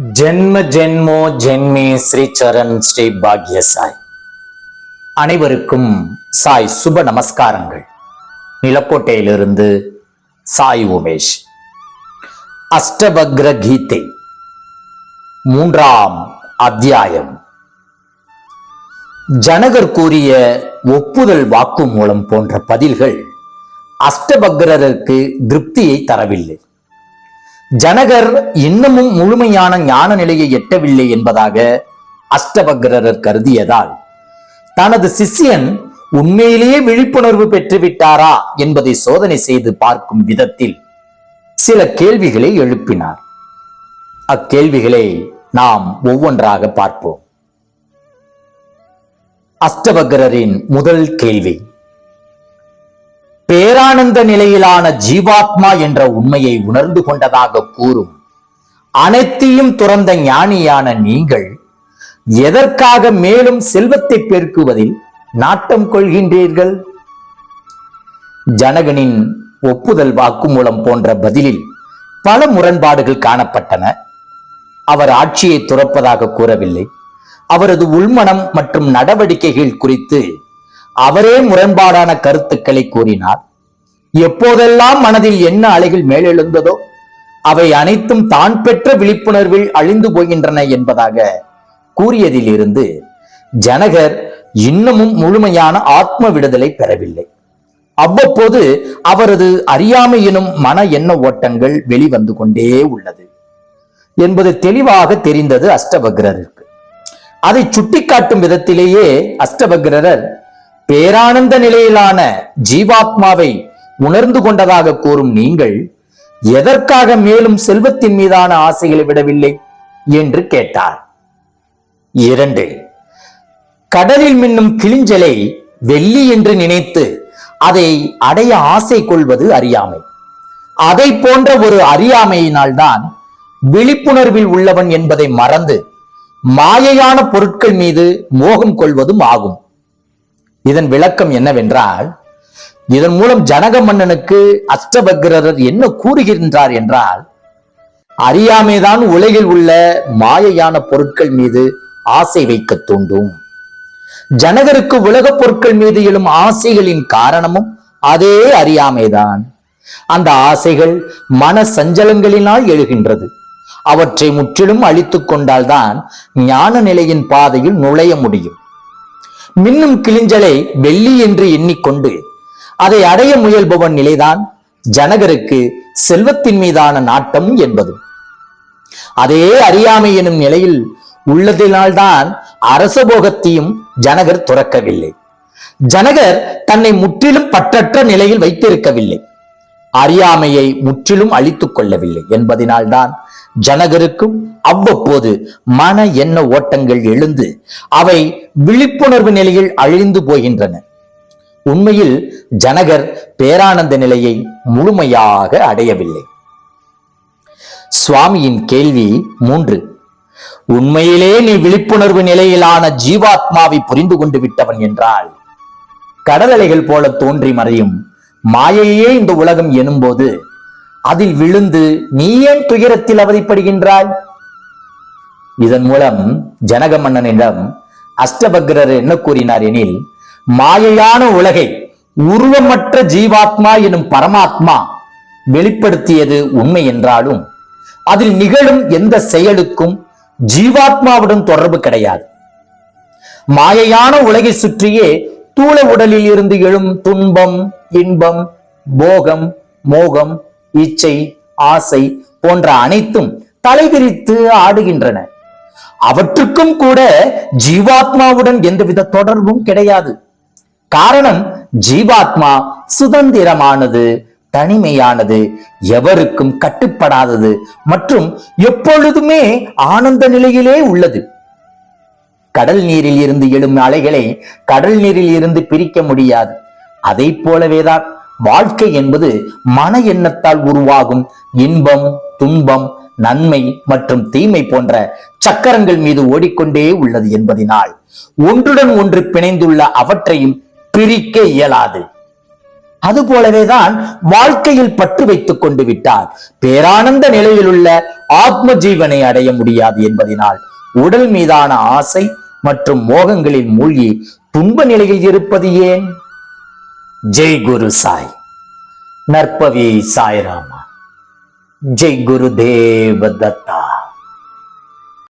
ஜென்ம ஜென்மோ ஜென்மே ஸ்ரீ சரண் ஸ்ரீ பாக்ய சாய். அனைவருக்கும் சாய் சுப நமஸ்காரங்கள். நிலக்கோட்டையிலிருந்து சாய் உமேஷ். அஷ்டபக்ர கீதை. மூன்றாம் அத்தியாயம். ஜனகர் கூறிய ஒப்புதல் வாக்கு மூலம் போன்ற பதில்கள் அஷ்டபக்ரருக்கு திருப்தியை தரவில்லை. ஜனகர் இன்னமும் முழுமையான ஞான நிலையை எட்டவில்லை என்பதாக அஷ்டபக்ரர் கருதியதால் தனது சிஷ்யன் உண்மையிலேயே விழிப்புணர்வு பெற்றுவிட்டாரா என்பதை சோதனை செய்து பார்க்கும் விதத்தில் சில கேள்விகளை எழுப்பினார். அக்கேள்விகளை நாம் ஒவ்வொன்றாக பார்ப்போம். அஷ்டபக்ரரின் முதல் கேள்வி. பேரானந்த நிலையிலான ஜீவாத்மா என்ற உண்மையை உணர்ந்து கொண்டதாக கூறும். அனைத்தையும் துறந்த ஞானியான நீங்கள் எதற்காக மேலும் செல்வத்தை பெருக்குவதில் நாட்டம் கொள்கின்றீர்கள்? ஜனகனின் ஒப்புதல் வாக்குமூலம் போன்ற பதிலில் பல முரண்பாடுகள் காணப்பட்டன. அவர் ஆட்சியை துறப்பதாக கூறவில்லை. அவரது உள்மனம் மற்றும் நடவடிக்கைகள் குறித்து அவரே முரண்பாடான கருத்துக்களை கூறினார். எப்போதெல்லாம் மனதில் என்ன அலைகள் மேலெழுந்ததோ அவை அனைத்தும் தான் பெற்ற விழிப்புணர்வில் அழிந்து போகின்றன என்பதாக கூறியதிலிருந்து ஜனகர் இன்னமும் முழுமையான ஆத்ம விடுதலை பெறவில்லை. அவ்வப்போது அவரது அறியாமை எனும் மன எண்ண ஓட்டங்கள் வெளிவந்து கொண்டே உள்ளது என்பது தெளிவாக தெரிந்தது அஷ்டபக்ரருக்கு அதை சுட்டிக்காட்டும் விதத்திலேயே அஷ்டபக்ரர் பேரானந்த நிலையிலான ஜீவாத்மாவை உணர்ந்து கொண்டதாக கூறும் நீங்கள் எதற்காக மேலும் செல்வத்தின் மீதான ஆசைகளை விடவில்லை? என்று கேட்டார். இரண்டு கடலில் மின்னும் கிளிஞ்சலை வெள்ளி என்று நினைத்து அதை அடைய ஆசை கொள்வது அறியாமை. அதை போன்ற ஒரு அறியாமையினால்தான் விழிப்புணர்வில் உள்ளவன் என்பதை மறந்து மாயையான பொருட்கள் மீது மோகம் கொள்வதும் ஆகும். இதன் விளக்கம் என்னவென்றால் இதன் மூலம் ஜனக மன்னனுக்கு அஷ்டபக்ரர் என்ன கூறுகின்றார் என்றால் அறியாமைதான் உலகில் உள்ள மாயையான பொருட்கள் மீது ஆசை வைக்க தூண்டும். ஜனகருக்கு உலகப் பொருட்கள் மீது எழும் ஆசைகளின் காரணமும் அதே அறியாமைதான். அந்த ஆசைகள் மன சஞ்சலங்களினால் எழுகின்றது. அவற்றை முற்றிலும் அழித்துக் கொண்டால்தான் ஞான நிலையின் பாதையில் நுழைய முடியும். மின்னும் கிளிஞ்சலை வெள்ளி என்று எண்ணிக்கொண்டு அதை அடைய முயல்பவன் நிலைதான் ஜனகருக்கு செல்வத்தின் மீதான நாட்டம் என்பது. அதே அறியாமை எனும் நிலையில் உள்ளதினால்தான் அரசபோகத்தையும் ஜனகர் துறக்கவில்லை. ஜனகர் தன்னை முற்றிலும் பற்றற்ற நிலையில் வைத்திருக்கவில்லை. அறியாமையை முற்றிலும் அழித்துக் கொள்ளவில்லை என்பதனால்தான் ஜனகருக்கும் அவ்வப்போது மன எண்ண ஓட்டங்கள் எழுந்து அவை விழிப்புணர்வு நிலையில் அழிந்து போகின்றன. உண்மையில் ஜனகர் பேரானந்த நிலையை முழுமையாக அடையவில்லை. சுவாமியின் கேள்வி மூன்று. உண்மையிலே நீ விழிப்புணர்வு நிலையிலான ஜீவாத்மாவை புரிந்து கொண்டு விட்டவன் என்றால் கடலலைகள் போல தோன்றி மறையும் மாயையே இந்த உலகம் எனும்போது அதில் விழுந்து நீ ஏன் துயரத்தில் அவதிப்படுகின்றாய்? இதன் மூலம் ஜனக மன்னனிடம் அஷ்டபக்ரர் என்ன கூறினார் எனில் மாயையான உலகை உருவமற்ற ஜீவாத்மா எனும் பரமாத்மா வெளிப்படுத்தியது உண்மை என்றாலும் அதில் நிகழும் எந்த செயலுக்கும் ஜீவாத்மாவுடன் தொடர்பு கிடையாது. மாயையான உலகை சுற்றியே தூள உடலில் இருந்து எழும் துன்பம் இன்பம் போகம் மோகம் இச்சை ஆசை போன்ற அனைத்தும் தலைவிரித்து ஆடுகின்றன. அவற்றுக்கும் கூட ஜீவாத்மாவுடன் எந்தவித தொடர்பும் கிடையாது. காரணம் ஜீவாத்மா சுதந்திரமானது தனிமையானது எவருக்கும் கட்டுப்படாதது மற்றும் எப்பொழுதுமே ஆனந்த நிலையிலே உள்ளது. கடல் நீரில் இருந்து எழும் அலைகளை கடல் நீரில் இருந்து பிரிக்க முடியாது. அதை போலவேதான் வாழ்க்கை என்பது மன எண்ணத்தால் உருவாகும் இன்பம் துன்பம் நன்மை மற்றும் தீமை போன்ற சக்கரங்கள் மீது ஓடிக்கொண்டே உள்ளது என்பதினால் ஒன்றுடன் ஒன்று பிணைந்துள்ள அவற்றையும் பிரிக்க இயலாது. அது போலவேதான் வாழ்க்கையில் பற்று வைத்துக் கொண்டு விட்டால் பேரானந்த நிலையில் உள்ள ஆத்ம ஜீவனை அடைய முடியாது என்பதனால் உடல் மீதான ஆசை மற்றும் மோகங்களில் மூழ்கி துன்ப நிலையில் இருப்பது ஏன்? ஜெய் குரு சாய். நற்பவி சாய்ராமா. ஜெய் குரு தேவ தத்தா.